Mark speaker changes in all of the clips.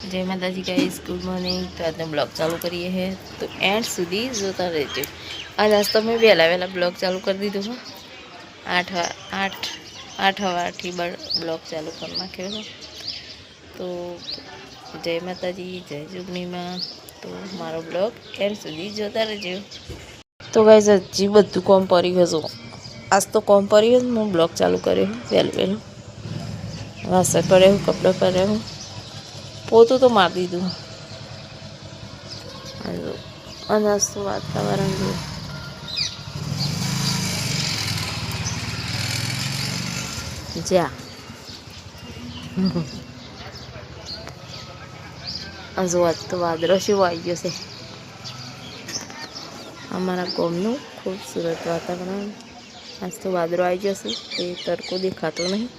Speaker 1: જય માતાજી guys good morning તો આજનો બ્લોગ ચાલુ કરીએ છે તો એન્ડ સુધી જોતા રહેજો આજ આજ તો મેં વહેલા વહેલા બ્લોગ ચાલુ કરી દીધું હા આઠ વા- આઠ આઠ હવાથી બ્લોગ ચાલુ કરી નાખ્યો છે તો જય માતાજી જય જુગનીમાં તો મારો બ્લોગ એન્ડ સુધી જોતા રહેજો તો ગાઈસ હજી બધું કોમ પર્યું હશું આજ તો કોમ પર્યું હું બ્લોગ ચાલુ કર્યો વહેલું વહેલું વાસણ પડ્યું કપડાં પડ્યું પોતું તો મારી દીધું. હાલો અને વાતાવરણ જોયું હજુ જો તો વાદળો શું આવી ગયો છે. અમારા ગામનું ખૂબસૂરત વાતાવરણ. આજ તો વાદળો આવી ગયો છે તે તડકો દેખાતો નહીં.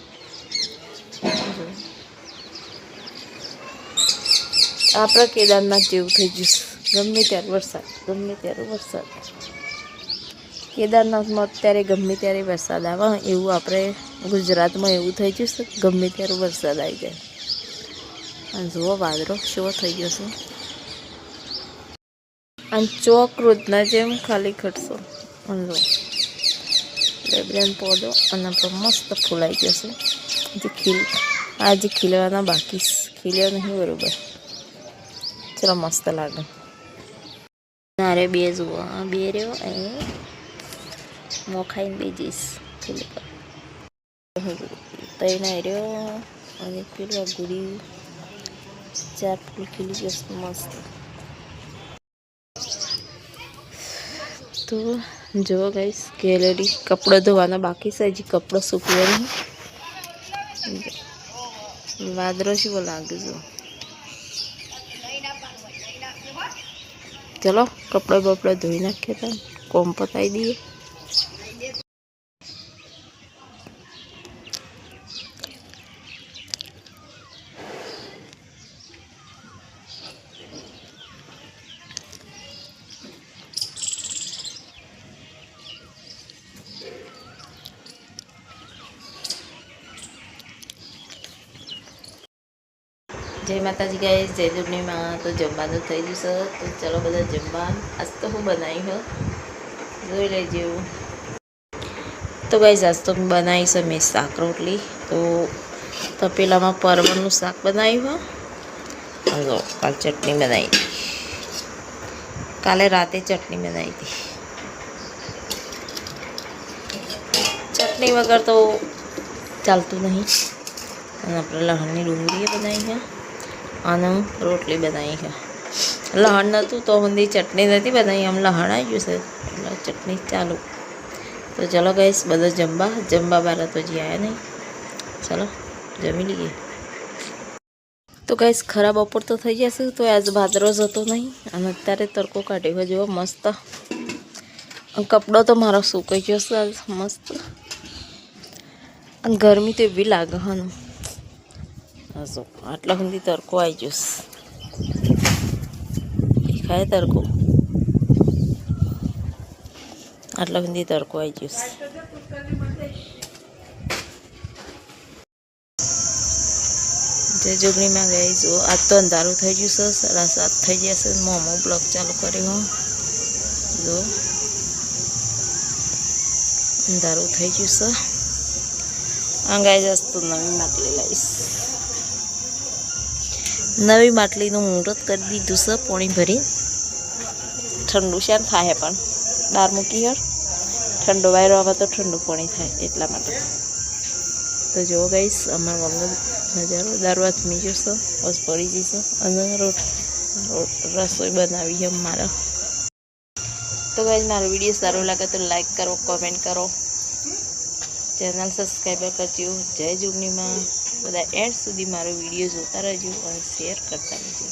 Speaker 1: આપણા કેદારનાથ જેવું થઈ ગયું ગમે ત્યારે વરસાદ, ગમે ત્યારે વરસાદ. કેદારનાથમાં અત્યારે ગમે ત્યારે વરસાદ આવે, એવું આપણે ગુજરાતમાં એવું થઈ ગયું છે, ગમે ત્યારે વરસાદ આવી જાય. અને જુઓ, વાદળો શો થઈ ગયો છે. અને ચોક રોજના જેમ ખાલી ખટશો. અને લેબ્રેન પોદો અને આપણો મસ્ત ફૂલાઈ ગયો છે. જે ખીલ આજે ખીલવાના બાકી. ખીલ્યો નહીં બરોબર. ચલો મસ્ત લાગે. અરે બે જુઓ. બે રહ્યો એ મોખાઈને બે જઈશ. પેલું તૈના રહ્યો. અને પેલો ગુડી. ચાર ફૂલ ખીલી ગયો મસ્ત. તો જો ગઈશ ગેલેરી કપડો ધોવાના બાકી છે. હજી કપડો સૂકવ્યો નહીં. વાદળો જેવો લાગે છે. ચલો કપડા બપડા ધોઈ નાખીએ તા કોમ પતાવી દઈએ. જય માતાજી ગાય જય જોગણીમાં તો જમવાનું થઈ ગયું છે. તો ચલો બધા જમવા. આજ તો હું બનાવી હો. જોઈ લેજો. તો ગાઈઝ આજ તો હું બનાવી છે મેં શાક રોટલી. તો તપેલામાં પરવળનું શાક બનાવ્યું હો. કાલ ચટણી બનાવી કાલે રાતે ચટણી બનાવી હતી. ચટણી વગર તો ચાલતું નહીં. અને આપણે લહણની ડુંગળી બનાવી છે અને રોટલી બનાવી છે. લહણ નહોતું તો હુંદી ચટણી નથી બનાવી આમ લહણ આવી ગયું છે. એટલે ચટણી ચાલુ. તો ચલો ગઈશ બધા જમવા. જમવા બારા તો હજી આવ્યા નહીં. ચલો, જમી લઈએ. તો ગઈશ ખરાબ બપોર તો થઈ જશે, તો આજ ભાદરો જતો નહીં. અને અત્યારે તડકો કાઢ્યો જુઓ, મસ્ત. કપડો તો મારો સુકાઈ ગયો છે, આજ મસ્ત. અને ગરમી તો એવી લાગે હન. હસો આટલા સુધી તડકો આવી જશે દેખાય તડકો આટલા સુધી તડકો આવી જશે જય જોગણીમાં ગઈ જો આજ તો અંધારું થઈ ગયું છે સાડા સાત થઈ જશે મોમો બ્લોક ચાલુ કર્યો જો અંધારું થઈ ગયું છે આ ગાય જશ તો નવી માટલી લાવીશ નવી માટલીનું મુહૂર્ત કરી દીધું છે, પોણી ભરી. ઠંડુ છે થાય પણ. દાળ મૂકી હળ. ઠંડો વાયરો આવે તો ઠંડુ પોણી થાય એટલા માટે. તો જુઓ ગઈશ અમારા મમ્મી નજારો. દાર વાત મી જશો બસ પડી જઈશું અને રોટ રસોઈ બનાવી છે મારા. તો ગાઈઝ મારો વીડિયો સારો લાગે તો લાઈક કરો કોમેન્ટ કરો. ચેનલ સબસ્ક્રાઈબર કરજો. જય જુગનીમાં. બધા એન્ડ સુધી મારો વીડિયો જોતા રહેજો અને શેર કરતા રહેજો.